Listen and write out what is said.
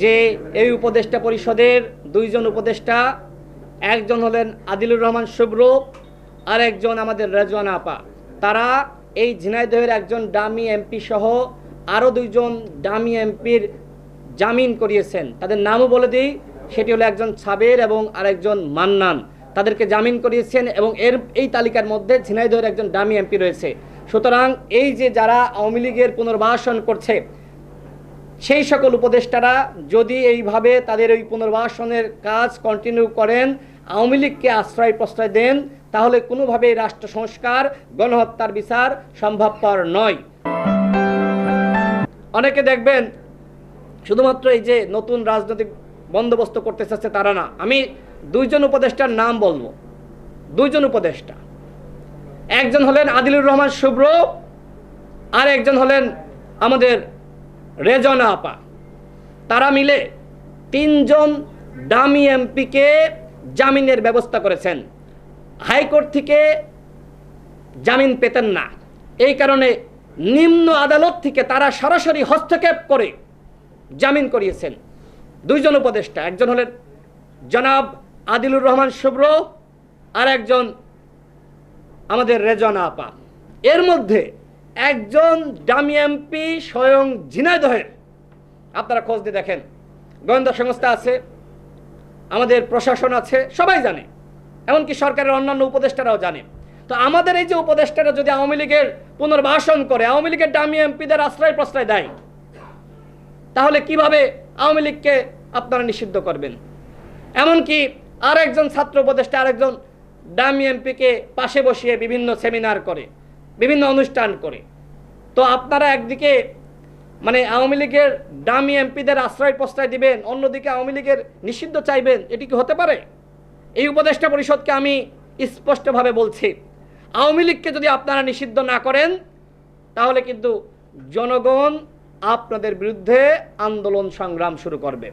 যে এই উপদেষ্টা পরিষদের দুইজন উপদেষ্টা, একজন হলেন আদিলুর রহমান শুভ্র আর একজন আমাদের রেজওয়ানা আপা। তারা এই ঝিনাইদহের একজন ডামি এমপি সহ আরও দুইজন ডামি এমপির জামিন করিয়েছেন। তাদের নামও বলে দিই, সেটি হলো একজন সাবের এবং আরেকজন মান্নান। তাদেরকে জামিন করিয়েছেন এবং এর এই তালিকার মধ্যে ঝিনাইদহের একজন ডামি এমপি রয়েছে। সুতরাং এই যে যারা আওয়ামী লীগের পুনর্বাসন করছে সেই সকল উপদেষ্টারা যদি এইভাবে তাদের ওই পুনর্বাসনের কাজ কন্টিনিউ করেন, আওয়ামী লীগকে আশ্রয় প্রশ্রয় দেন, তাহলে কোনোভাবেই রাষ্ট্র সংস্কার, গণহত্যার বিচার সম্ভবপর নয়। অনেকে দেখবেন, শুধুমাত্র এই যে নতুন রাজনৈতিক বন্দোবস্ত করতে চাচ্ছে তারা না। আমি দুইজন উপদেষ্টার নাম বলব। দুইজন উপদেষ্টা। একজন হলেন আদিলুর রহমান শুভ্র আর একজন হলেন আমাদের রেজনা আপা তারা মিলে তিনজন দামি এমপিকে জামিনের ব্যবস্থা করেছেন। হাইকোর্ট থেকে জামিন পেতেন না। এই কারণে নিম্ন আদালত থেকে তারা সরাসরি হস্তক্ষেপ করে জামিন করিয়েছেন। দুইজন উপদেষ্টা, একজন হলেন জনাব আদিলুর রহমান শুভ্র আর একজন আমাদের রেজনা আপা এর মধ্যে একজন ডামি এমপি স্বয়ং ঝিনাইদহের। আপনারা খোঁজ দিয়ে দেখেন। গোয়েন্দা সংস্থা আছে, আমাদের প্রশাসন আছে, সবাই জানে। এমনকি সরকারের অন্যান্য উপদেষ্টারাও জানে। তো আমাদের এই যে উপদেষ্টারা যদি আওয়ামী লীগের পুনর্বাসন করে, আওয়ামী লীগের ডামি এমপিদের আশ্রয় প্রশ্রয় দেয়, তাহলে কীভাবে আওয়ামী লীগকে আপনারা নিষিদ্ধ করবেন? এমনকি আর একজন ছাত্র উপদেষ্টা, আরেকজন ডামি এমপিকে পাশে বসিয়ে বিভিন্ন সেমিনার করে। বিভিন্ন অনুষ্ঠান করে। তো আপনারা একদিকে মানে আওয়ামী লীগের ডামি এমপিদের আশ্রয় প্রশ্রয় দিবেন, অন্যদিকে আওয়ামী লীগের নিষিদ্ধ চাইবেন, এটি কি হতে পারে? এই উপদেষ্টা পরিষদকে আমি স্পষ্টভাবে বলছি, আওয়ামী লীগকে যদি আপনারা নিষিদ্ধ না করেন, তাহলে কিন্তু জনগণ আপনাদের বিরুদ্ধে আন্দোলন সংগ্রাম শুরু করবে।